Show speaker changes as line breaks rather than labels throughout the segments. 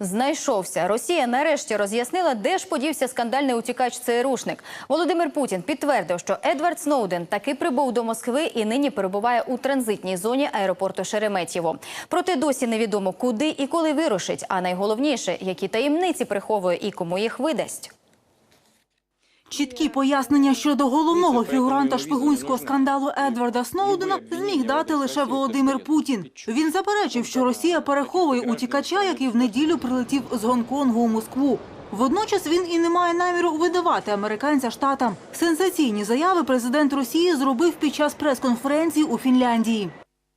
знайшовся. Росія нарешті роз'яснила, де ж подівся скандальний утікач ЦРУшник. Володимир Путін підтвердив, що Едвард Сноуден таки прибув до Москви і нині перебуває у транзитній зоні аеропорту Шереметьєво. Проте досі невідомо, куди і коли вирушить. А найголовніше, які таємниці приховує і кому їх видасть.
Чіткі пояснення щодо головного фігуранта шпигунського скандалу Едварда Сноудена зміг дати лише Володимир Путін. Він заперечив, що Росія переховує утікача, який в неділю прилетів з Гонконгу у Москву. Водночас він і не має наміру видавати американця штатам. Сенсаційні заяви президент Росії зробив під час прес-конференції у Фінляндії.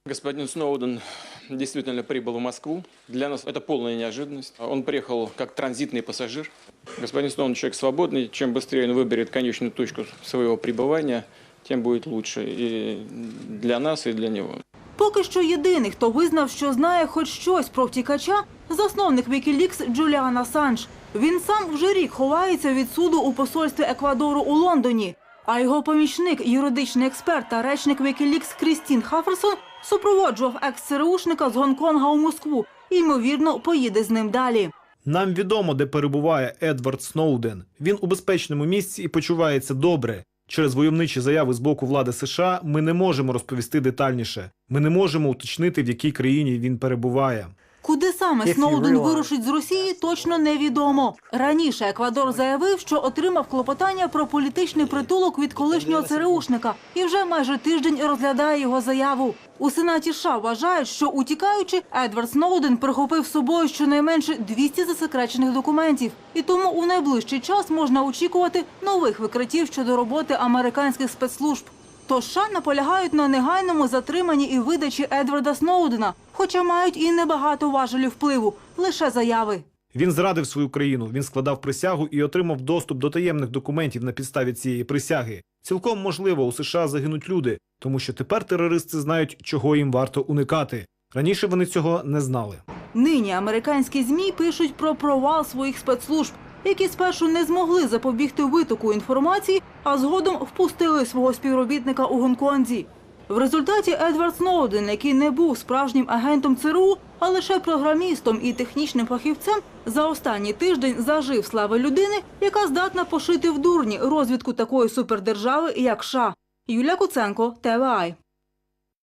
Господин Сноуден действительно прибыл в Москву. Для нас это полная неожиданность. Он приехал как транзитный пассажир. Господин Сноуден человек свободный. Чем быстрее он выберет конечную точку своего пребывания, тем будет лучше и для нас, и для него.
Поки що єдиний, хто визнав, що знає хоч щось про втікача, засновник Wikileaks Джуліан Асанж. Він сам вже рік ховається від суду у посольстві Еквадору у Лондоні. А його помічник, юридичний експерт та речник Wikileaks Крістін Хаферсон супроводжував екс-ЦРУшника з Гонконга у Москву і, ймовірно, поїде з ним далі.
Нам відомо, де перебуває Едвард Сноуден. Він у безпечному місці і почувається добре. Через войовничі заяви з боку влади США ми не можемо розповісти детальніше. Ми не можемо уточнити, в якій країні він перебуває.
Куди саме Сноуден вирушить з Росії, точно невідомо. Раніше Еквадор заявив, що отримав клопотання про політичний притулок від колишнього ЦРУшника і вже майже тиждень розглядає його заяву. У Сенаті США вважають, що утікаючи, Едвард Сноуден прихопив з собою щонайменше 200 засекречених документів. І тому у найближчий час можна очікувати нових викриттів щодо роботи американських спецслужб. Тож США наполягають на негайному затриманні і видачі Едварда Сноудена, хоча мають і небагато важелів впливу, лише заяви.
Він зрадив свою країну, він складав присягу і отримав доступ до таємних документів на підставі цієї присяги. Цілком можливо, у США загинуть люди, тому що тепер терористи знають, чого їм варто уникати. Раніше вони цього не знали.
Нині американські змі пишуть про провал своїх спецслужб, які спершу не змогли запобігти витоку інформації, а згодом впустили свого співробітника у Гонконзі. В результаті Едвард Сноуден, який не був справжнім агентом ЦРУ, а лише програмістом і технічним фахівцем, за останній тиждень зажив слави людини, яка здатна пошити в дурні розвідку такої супердержави, як США. Юлія Куценко, ТВАЙ.